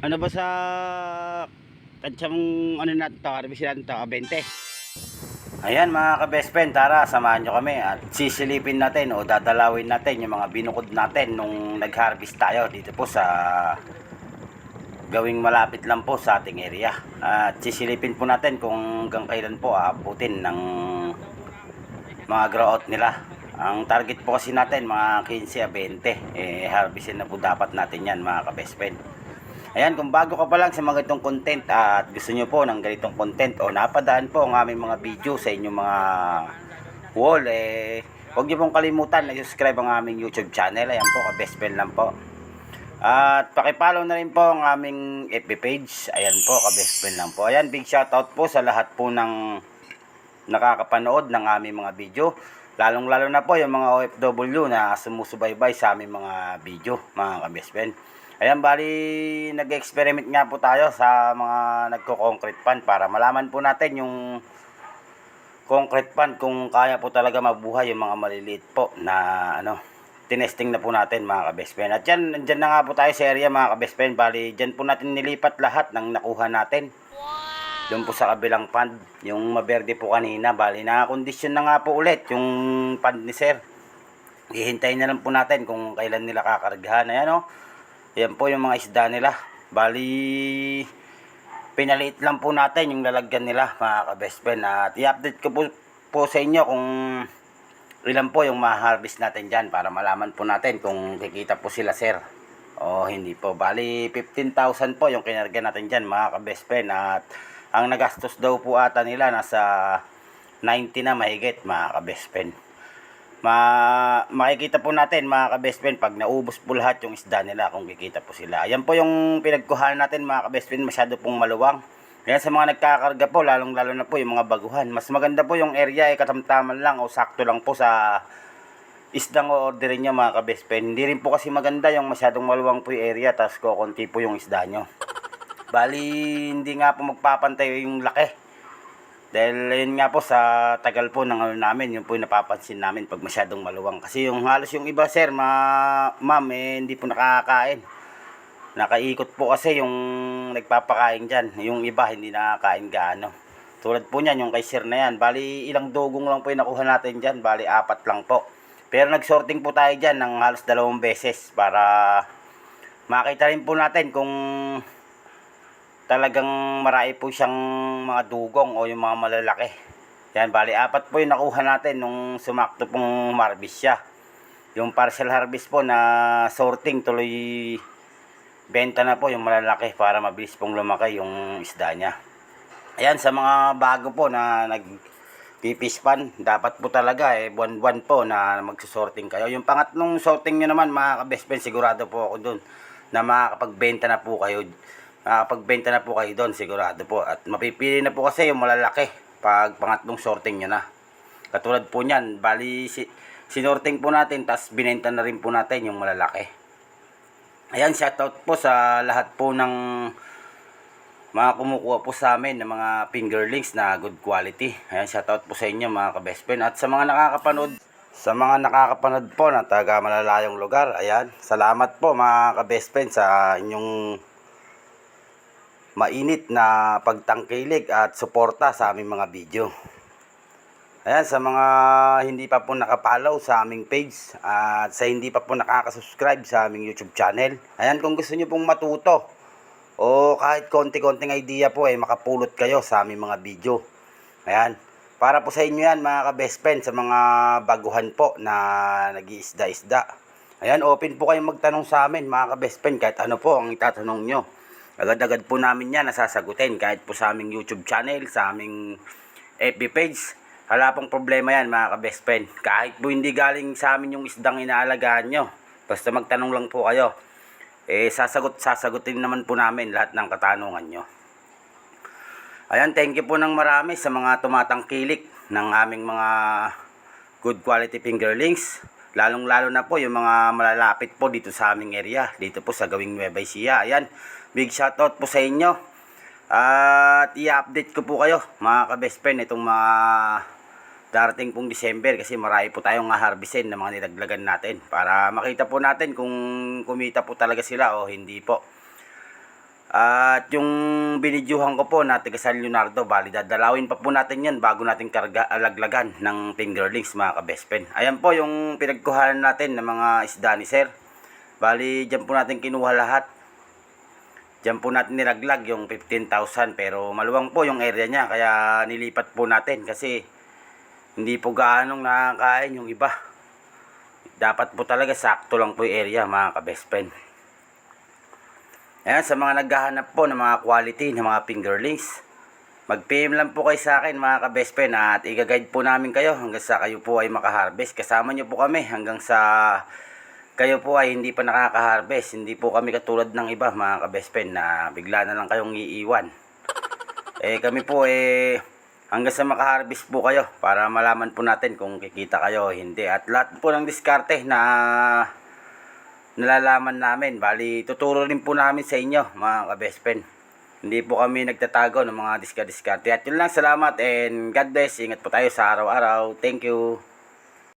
Ano ba sa tansyang ano natin to, harvest natin to, 20. Ayan mga ka-best friend, tara samahan nyo kami at sisilipin natin o dadalawin natin yung mga binukod natin nung nag-harvest tayo dito po sa gawing malapit lang po sa ating area. At sisilipin po natin kung hanggang kailan po aabutin ng mga grow nila. Ang target po kasi natin mga 15 a 20. Eh, harvestin na po dapat natin yan mga ka-best friend. Ayan, kung bago ka pa lang sa mga ganitong content at gusto nyo po ng ganitong content o napadaan po ang aming mga video sa inyong mga wall, eh, huwag nyo pong kalimutan na subscribe ang aming YouTube channel. Ayan po, ka-best friend lang po. At pakipollow na rin po ang aming FB page. Ayan po, ka-best friend lang po. Ayan, big shoutout po sa lahat po ng nakakapanood ng aming mga video. Lalong lalo na po yung mga OFW na sumusubaybay sa aming mga video, mga ka-best friend. Ayan, bali, nag-experiment nga po tayo sa mga nagko-concrete pan para malaman po natin yung concrete pan kung kaya po talaga mabuhay yung mga maliliit po na ano, tinesting na po natin mga ka-best friend. At yan, nandyan na nga po tayo sa area mga ka-best friend. Bali, dyan po natin nilipat lahat ng nakuha natin. Doon po sa kabilang pond, yung maberde po kanina. Bali, nakakondisyon na nga po ulit yung pond ni sir. Hihintayin na lang po natin kung kailan nila kakargahan. Ayan o. Yan po yung mga isda nila. Bali, pinaliit lang po natin yung lalagyan nila mga ka-best friend. At i-update ko po, po sa inyo kung ilan po yung ma-harvest natin dyan para malaman po natin kung kikita po sila sir o hindi po. Bali, 15,000 po yung kinarga natin dyan mga ka-best friend. At ang nagastos daw po ata nila nasa 90 na mahigit mga ka-best friend. Ma makikita po natin mga ka-best friend pag naubos po lahat yung isda nila kung kikita po sila. Ayan po yung pinagkuhan natin mga ka-best friend masyado pong maluwang. Kaya sa mga nagkakarga po, lalong lalo na po yung mga baguhan. Mas maganda po yung area ay katamtaman lang o sakto lang po sa isdang orderin nyo mga ka-best friend. Hindi rin po kasi maganda yung masyadong maluwang po yung area tapos kukunti po yung isda nyo. Bali, hindi nga po magpapantay yung laki. Dahil yun nga po sa tagal po ng ano namin, yun po yung napapansin namin pag masyadong maluwang. Kasi yung halos yung iba sir, ma ma'am, eh, hindi po nakakain. Nakaikot po kasi yung nagpapakain dyan. Yung iba hindi nakakain gaano. Tulad po niyan, yung kay sir na yan. Bali, ilang dugong lang po yung nakuha natin dyan. Bali, apat lang po. Pero nag-sorting po tayo dyan ng halos dalawang beses para makita rin po natin kung talagang marami po siyang mga dugong o yung mga malalaki. Yan, bali, apat po yung nakuha natin nung sumakto pong harvest siya. Yung partial harvest po na sorting tuloy benta na po yung malalaki para mabilis pong lumaki yung isda niya. Ayan, sa mga bago po na nag pipispan, dapat po talaga eh, buwan-buwan po na magsusorting kayo. Yung pangatlong sorting nyo naman, mga ka-best friend, sigurado po ako dun na makakapagbenta na po kayo. Makakapagbenta na po kayo doon, sigurado po. At mapipili na po kasi yung malalaki pag pangatlong sorting nyo na. Katulad po niyan, bali si, sinorting po natin, tapos binenta na rin po natin yung malalaki. Ayan, shoutout po sa lahat po ng mga kumukuha po sa amin ng mga fingerlings na good quality. Ayan, shoutout po sa inyo mga ka-best friend. At sa mga nakakapanood, sa mga nakakapanood po na taga malalayong lugar, ayan, salamat po mga ka-best friend sa inyong mainit na pagtangkilik at suporta sa aming mga video. Ayan, sa mga hindi pa po nakapollow sa aming page at sa hindi pa po nakakasubscribe sa aming YouTube channel. Ayan, kung gusto nyo pong matuto o kahit konti-konting idea po ay makapulot kayo sa aming mga video. Ayan, para po sa inyo yan mga ka-best friend sa mga baguhan po na nag-iisda-isda. Ayan, open po kayong magtanong sa amin mga ka-best friend kahit ano po ang itatanong nyo. Agad-agad po namin yan nasasagutin kahit po sa aming YouTube channel, sa aming FB page. Wala pong problema yan mga ka-best friend. Kahit po hindi galing sa amin yung isdang inaalagaan nyo. Basta magtanong lang po kayo. Eh, sasagot, sasagutin naman po namin lahat ng katanungan nyo. Ayan, thank you po ng marami sa mga tumatangkilik ng aming mga good quality fingerlings. Lalong-lalo na po yung mga malalapit po dito sa aming area. Dito po sa gawing Nueva Ecija. Ayan, big shoutout po sa inyo. At i-update ko po kayo mga ka-best friend itong mga darating pong December kasi marami po tayong harvestin na mga nilaglagan natin para makita po natin kung kumita po talaga sila o hindi po. At yung binidyuhan ko po na taga San Leonardo, bali dadalawin pa po natin yan bago natin karga, alaglagan ng fingerlings mga kabespen. Ayan po yung pinagkuhanan natin ng mga isda ni sir. Bali dyan po natin kinuha lahat. Dyan po natin nilaglag yung 15,000 pero maluwang po yung area niya kaya nilipat po natin kasi hindi po gaanong nakakain yung iba. Dapat po talaga sakto lang po yung area mga kabespen. Ayan, sa mga naghahanap po ng mga quality ng mga fingerlings, mag-PM lang po kayo sa akin mga kabespen at i-guide po namin kayo hanggang sa kayo po ay makaharvest. Kasama nyo po kami hanggang sa kayo po ay hindi pa nakaka-harvest. Hindi po kami katulad ng iba mga kabespen na bigla na lang kayong iiwan. Eh kami po eh hanggang sa makaharvest po kayo para malaman po natin kung kikita kayo hindi. At lahat po ng diskarte na nalalaman namin. Bali, tuturo rin po namin sa inyo, mga kabespen. Hindi po kami nagtatago ng mga diska-diskarte. At yun lang, salamat and God bless. Ingat po tayo sa araw-araw. Thank you.